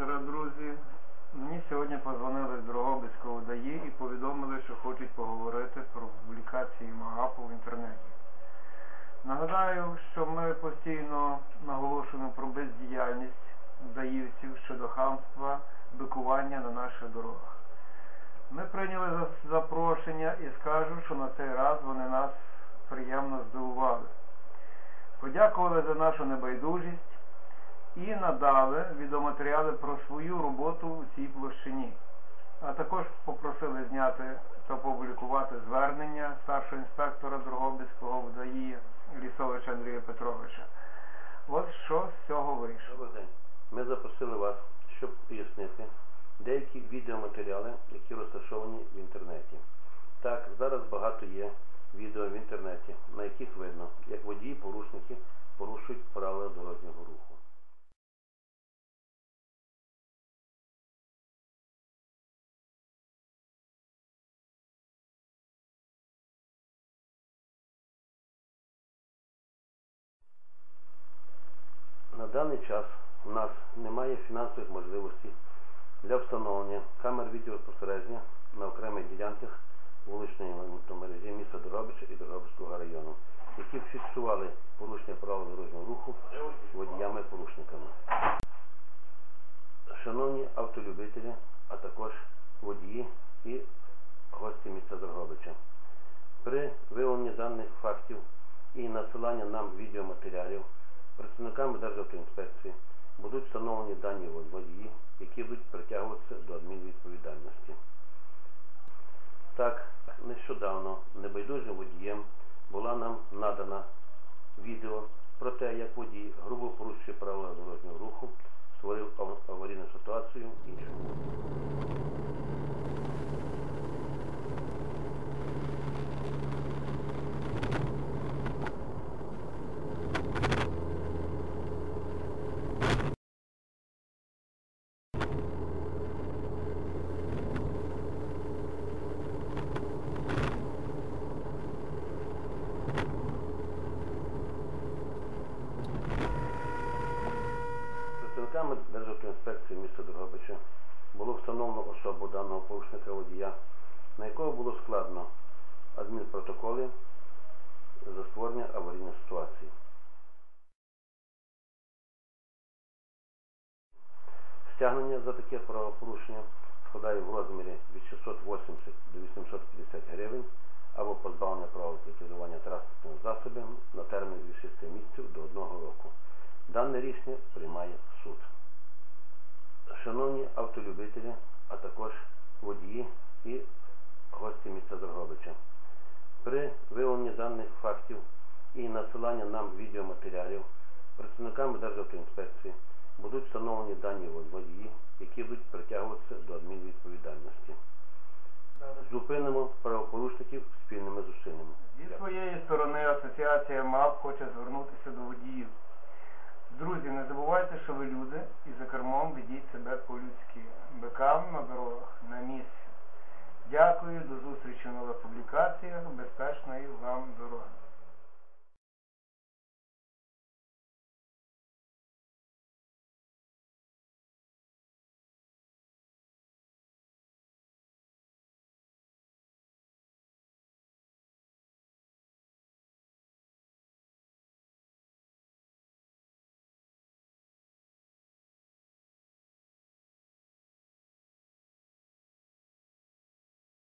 Вечора, друзі. Мені сьогодні позвонили з Дрогобицького ДАІ і повідомили, що хочуть поговорити про публікації МАГАПу в інтернеті. Нагадаю, що ми постійно наголошуємо про бездіяльність даївців щодо хамства, бикування на наших дорогах. Ми прийняли запрошення і скажу, що на цей раз вони нас приємно здивували. Подякували за нашу небайдужість і надали відеоматеріали про свою роботу у цій площині. А також попросили зняти та опублікувати звернення старшого інспектора Дрогобицького ВДАІ Лісовича Андрія Петровича. От що з цього вийшло. Добрий день. Ми запросили вас, щоб пояснити деякі відеоматеріали, які розташовані в інтернеті. Так, зараз багато є відео в інтернеті, на яких видно, як водії-порушники порушують правила дорожнього руху. Даний час у нас немає фінансових можливостей для встановлення камер відеоспостереження на окремих ділянках вуличної мережі міста Дрогобича і Дрогобицького району, які фіксували порушення правил дорожнього руху водіями-порушниками. Шановні автолюбителі, а також водії і гості міста Дрогобича. При виявленні даних фактів і надсилання нам відеоматеріалів працівниками Державтоінспекції будуть встановлені дані водії, які будуть притягуватися до адмінвідповідальності. Так, нещодавно небайдужим водієм була нам надана відео про те, як водій, грубо порушує правила Працівниками Державтоінспекції міста Дрогобича було встановлено особу даного порушника водія, на якого було складно адмінпротоколи за створення аварійної ситуації. Стягнення за таке правопорушення складає в розмірі від 680 до 850 гривень або позбавлення права керування транспортним засобом на термін від 6 місяців до 1 року. Дане рішення приймає суд. Шановні автолюбителі, а також водії і гості міста Дрогобича. При виявленні даних фактів і надсилання нам відеоматеріалів працівниками Державтоінспекції будуть встановлені дані водії, які будуть притягуватися до адмінвідповідальності. Зупинимо правопорушників спільними зусиллями. Зі своєї сторони асоціація МАП хоче звернутися до водіїв. Друзі, не забувайте, що ви люди і за кермом ведіть себе по-людськи. Бикам на дорогах на місці. Дякую, до зустрічі в нових публікаціях. Безпечної вам дороги.